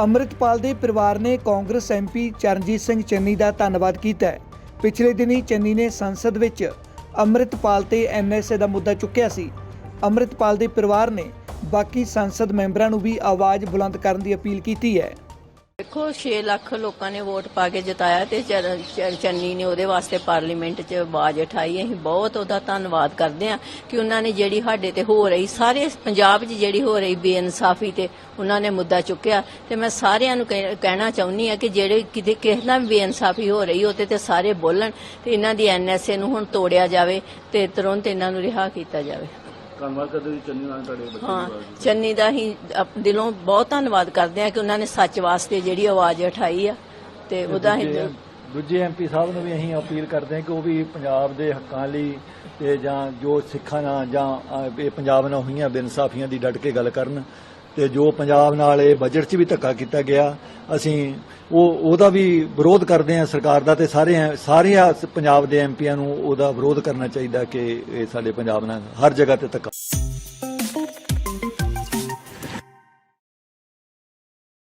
ਅੰਮ੍ਰਿਤਪਾਲ ਦੇ ਪਰਿਵਾਰ ਨੇ ਕਾਂਗਰਸ ਐਮਪੀ ਚਰਨਜੀਤ ਸਿੰਘ ਚੰਨੀ ਦਾ ਧੰਨਵਾਦ ਕੀਤਾ ਹੈ। ਪਿਛਲੇ ਦਿਨੀ ਚੰਨੀ ਨੇ ਸੰਸਦ ਵਿੱਚ ਅੰਮ੍ਰਿਤਪਾਲ ਤੇ ਐਨਐਸਏ ਦਾ ਮੁੱਦਾ ਚੁੱਕਿਆ ਸੀ। ਅੰਮ੍ਰਿਤਪਾਲ ਦੇ ਪਰਿਵਾਰ ਨੇ ਬਾਕੀ ਸੰਸਦ ਮੈਂਬਰਾਂ ਨੂੰ ਵੀ ਆਵਾਜ਼ ਬੁਲੰਦ ਕਰਨ ਦੀ ਅਪੀਲ ਕੀਤੀ ਹੈ। ਦੇਖੋ 6 ਲੱਖ ਲੋਕਾਂ ਨੇ ਵੋਟ ਪਾ ਕੇ ਜਿਤਾਇਆ ਤੇ ਚਰ- ਚੰਨੀ ਨੇ ਉਹਦੇ ਵਾਸਤੇ ਪਾਰਲੀਮੈਂਟ 'ਚ ਆਵਾਜ਼ ਉਠਾਈ। ਅਸੀਂ ਬਹੁਤ ਉਹਦਾ ਧੰਨਵਾਦ ਕਰਦੇ ਹਾਂ ਕਿ ਉਹਨਾਂ ਨੇ ਜਿਹੜੀ ਸਾਡੇ ਤੇ ਹੋ ਰਹੀ, ਸਾਰੇ ਪੰਜਾਬ 'ਚ ਜਿਹੜੀ ਹੋ ਰਹੀ ਬੇਇਨਸਾਫੀ ਤੇ ਉਹਨਾਂ ਨੇ ਮੁੱਦਾ ਚੁੱਕਿਆ। ਤੇ ਮੈਂ ਸਾਰਿਆਂ ਨੂੰ ਕਹਿ- ਕਹਿਣਾ ਚਾਹੁੰਦੀ ਹਾਂ ਕਿ ਜਿਹੜੇ ਕਿਤੇ ਕਿਸੇ ਨਾਲ ਵੀ ਬੇਇਨਸਾਫੀ ਹੋ ਰਹੀ, ਉਹਤੇ ਤੇ ਸਾਰੇ ਬੋਲਣ ਤੇ ਇਹਨਾਂ ਦੀ ਐਨਐਸਏ ਨੂੰ ਹੁਣ ਤੋੜਿਆ ਜਾਵੇ ਤੇ ਤੁਰੰਤ ਇਹਨਾਂ ਨੂੰ ਰਿਹਾ ਕੀਤਾ ਜਾਵੇ। ਧੰਨਵਾਦ ਕਰਦੇ ਜੀ? ਚੰਨੀ ਨਾਲ ਤੁਹਾਡੇ ਬੱਚੇ ਹਾਂ ਦੀ ਆਵਾਜ਼। ਚੰਨੀ ਦਾ ਹੀ ਦਿਲੋਂ ਬਹੁਤ ਧੰਨਵਾਦ ਕਰਦੇ ਹਾਂ ਕਿ ਉਹਨਾਂ ਨੇ ਸੱਚ ਵਾਸਤੇ ਜਿਹੜੀ ਆਵਾਜ਼ ਉਠਾਈ ਆ ਤੇ ਉਹਦਾ ਹੀ ਦੂਜੇ- ਐਮਪੀ ਸਾਹਿਬ ਨੂੰ ਵੀ ਅਸੀਂ ਅਪੀਲ ਕਰਦੇ ਹਾਂ ਕਿ ਉਹ ਵੀ ਪੰਜਾਬ ਦੇ ਹੱਕਾਂ ਲਈ ਤੇ ਜਾਂ ਜੋ ਸਿੱਖਾਂ ਨਾਲ ਜਾਂ ਇਹ ਪੰਜਾਬ ਨਾਲ ਹੋਈਆਂ ਬੇਇਨਸਾਫੀਆਂ ਦੀ ਡਟ ਕੇ ਗੱਲ ਕਰਨ। ਤੇ ਜੋ ਪੰਜਾਬ ਨਾਲ ਇਹ ਬਜਟ 'ਚ ਵੀ ਧੱਕਾ ਕੀਤਾ ਗਿਆ, ਅਸੀਂ ਉਹ, ਉਹਦਾ ਵੀ ਵਿਰੋਧ ਕਰਦੇ ਹਾਂ ਸਰਕਾਰ ਦਾ ਤੇ ਸਾਰੇ ਸਾਰੇ ਪੰਜਾਬ ਦੇ ਐਮਪੀਆਂ ਨੂੰ ਉਹਦਾ ਵਿਰੋਧ ਕਰਨਾ ਚਾਹੀਦਾ ਕਿ ਇਹ ਸਾਡੇ ਪੰਜਾਬ ਨਾਲ ਹਰ ਜਗ੍ਹਾ ਤੇ ਧੱਕਾ